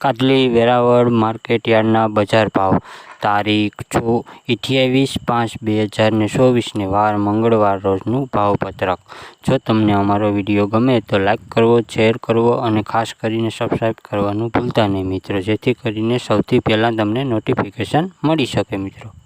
કાટલી, Veraval market યાર્ડના બજાર ભાવ. તારીખ છ અઠ્યાવીસ પાંચ બે હજાર ને ચોવીસને વાર મંગળવાર રોજનું ભાવપત્રક. જો તમને અમારો વીડિયો ગમે તો લાઈક કરવો, શેર કરવો અને ખાસ કરીને સબસ્ક્રાઈબ કરવાનું ભૂલતા નહીં મિત્રો. જેથી કરીને સૌથી પહેલાં તમને નોટિફિકેશન મળી શકે મિત્રો.